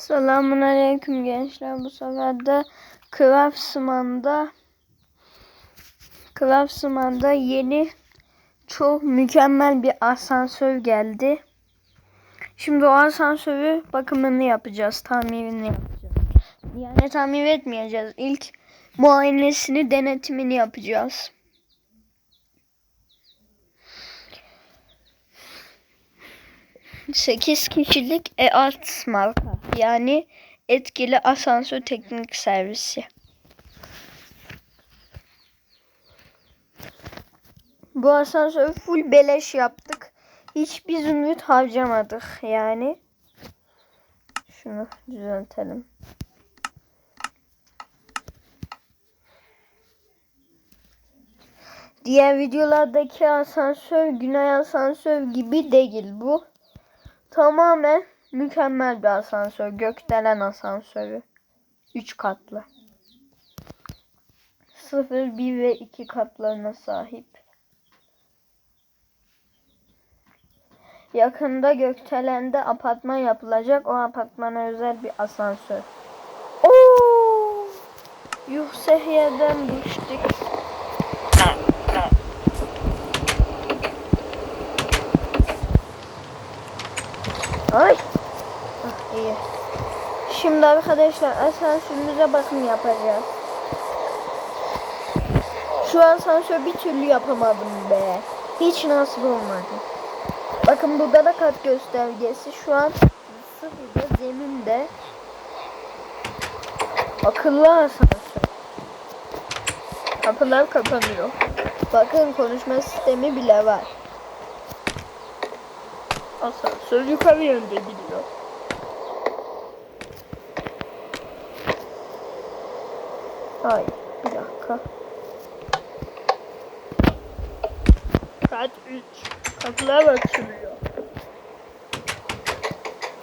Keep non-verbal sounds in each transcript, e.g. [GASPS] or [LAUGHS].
Selamun Aleyküm gençler. Bu sefer de Craftsman'da Craftsman'da yeni çok mükemmel bir asansör geldi. Şimdi o asansörü bakımını yapacağız, tamirini yapacağız. Yani tamir etmeyeceğiz. İlk muayenesini, denetimini yapacağız. Sekiz kişilik EAT marka. Yani etkili asansör teknik servisi. Bu asansörü full beleş yaptık. Hiçbir zümrüt harcamadık yani. Şunu düzeltelim. Diğer videolardaki asansör Güney asansör gibi değil bu. Tamamen mükemmel bir asansör. Gökdelen asansörü. 3 katlı. 0, 1 ve 2 katlarına sahip. Yakında Gökdelen'de apartman yapılacak. O apartmana özel bir asansör. Oo! Yerden düştük. Ay. İyi. Şimdi arkadaşlar asansörümüze bakım yapacağız. Şu asansör bir türlü yapamadım be. Hiç nasip olmadı. Bakın burada da kat göstergesi şu an sıfırda zeminde. Akıllı asansör. Kapılar kapanıyor. Bakın konuşma sistemi bile var. Asansör yukarı yönde gidiyor. Hayır, bir dakika. Saat 3. Kapılar açılıyor.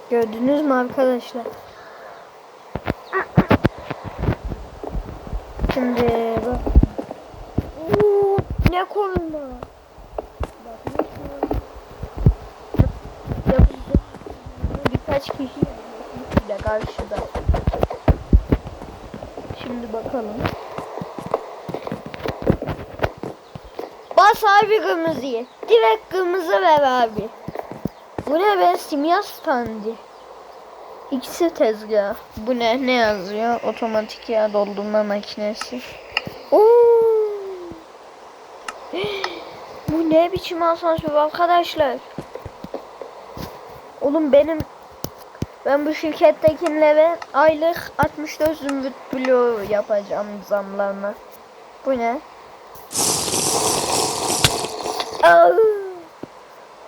Gördünüz mü arkadaşlar? Şimdi bak. Oo, ne. Yapacak. Birkaç kişi de karşıda. Bakalım. Bas abi kırmızıyı. Direkt kırmızı ver abi. Bu ne be simya standı. İkisi tezgah. Bu ne? Ne yazıyor? Otomatik yağ doldurma makinesi. Oo. [GASPS] Bu ne biçim asansör arkadaşlar? Oğlum benim ben bu şirkettekilere aylık 64 zümrüt bloğu yapacağım zamlarına. Bu ne?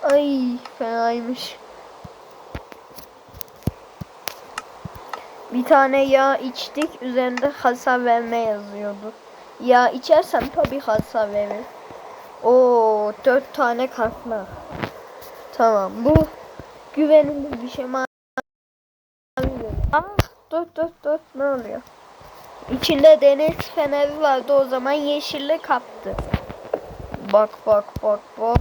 Ay fenaymış. Bir tane yağ içtik. Üzerinde hasar verme yazıyordu. Yağ içersem tabii hasar verir. Oo dört tane kasma. Tamam bu güvenilir bir şey. Ah dur dur dur ne oluyor? İçinde deniz feneri vardı o zaman yeşilli kaptı. Bak bak bak bak.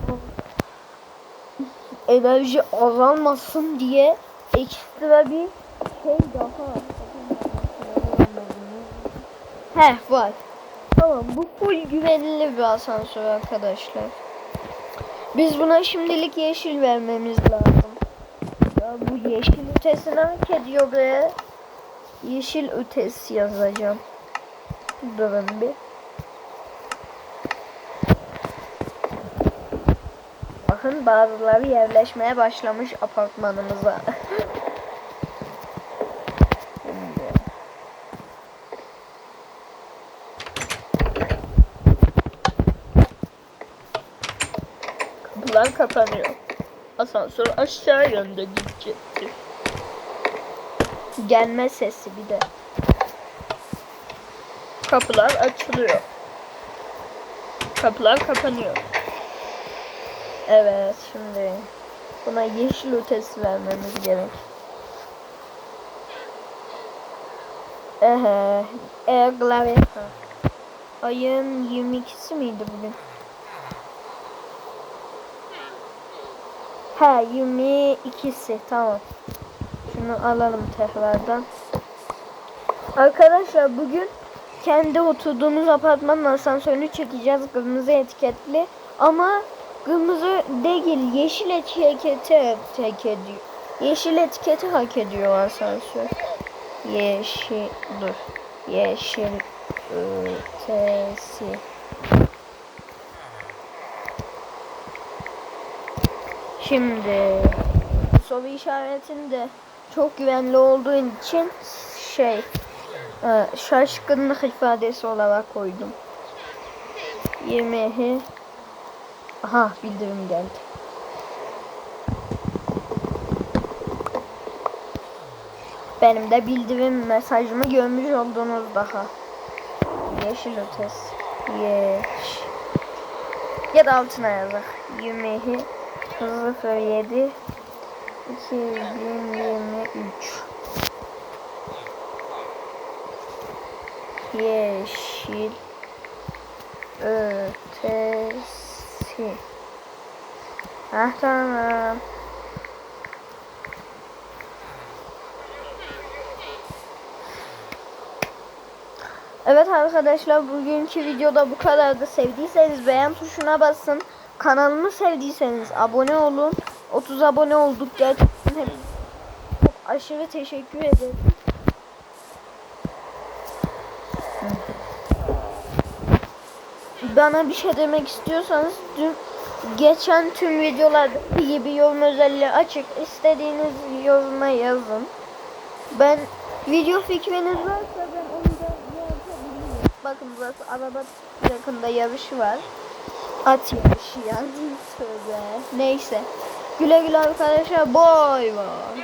Enerji azalmasın diye ekstra bir şey daha. Heh var. Tamam bu full güvenilir bir asansör arkadaşlar. Biz buna şimdilik yeşil vermemiz lazım. Bu yeşil ötesini hak ediyor be. Yeşil ötesi yazacağım. Durun bir. Bakın bazıları yerleşmeye başlamış apartmanımıza. [LAUGHS] Kapılar kapanıyor. Asansör aşağı yönde gidecekti. Gelme sesi bir de. Kapılar açılıyor. Kapılar kapanıyor. Evet şimdi buna yeşil ötesi vermemiz gerek. Ehe, e klavye. Ayın 22'si miydi bugün? Ha 22'si tamam. Şunu alalım tekrardan. Arkadaşlar bugün kendi oturduğumuz apartmanın asansörünü çekeceğiz kırmızı etiketli ama kırmızı değil yeşil etiketi hak ediyor. Yeşil etiketi hak ediyor asansör. Yeşil dur. Yeşil ötesi. Şimdi soru işaretinde çok güvenli olduğu için şey e, şaşkınlık ifadesi olarak koydum. Yemeği Aha bildirim geldi. Benim de bildirim mesajımı görmüş oldunuz daha. Yeşil ötesi. Yeş. Ya da altına yazar. Yemeği 07 2023 Yeşil. Ötesi. Ah tamam. Evet arkadaşlar bugünkü videoda bu kadardı. Sevdiyseniz beğen tuşuna basın. Kanalımı sevdiyseniz abone olun. 30 abone olduk gerçekten hep aşırı teşekkür ederim. Bana bir şey demek istiyorsanız dün geçen tüm videolardaki gibi yorum özelliği açık. İstediğiniz yoruma yazın. Ben video fikriniz varsa ben onu da yazabilirim. Bakın burası araba yakında yarışı var. At yarışı yani. Tövbe. Neyse. Güle güle arkadaşlar. Boy boy.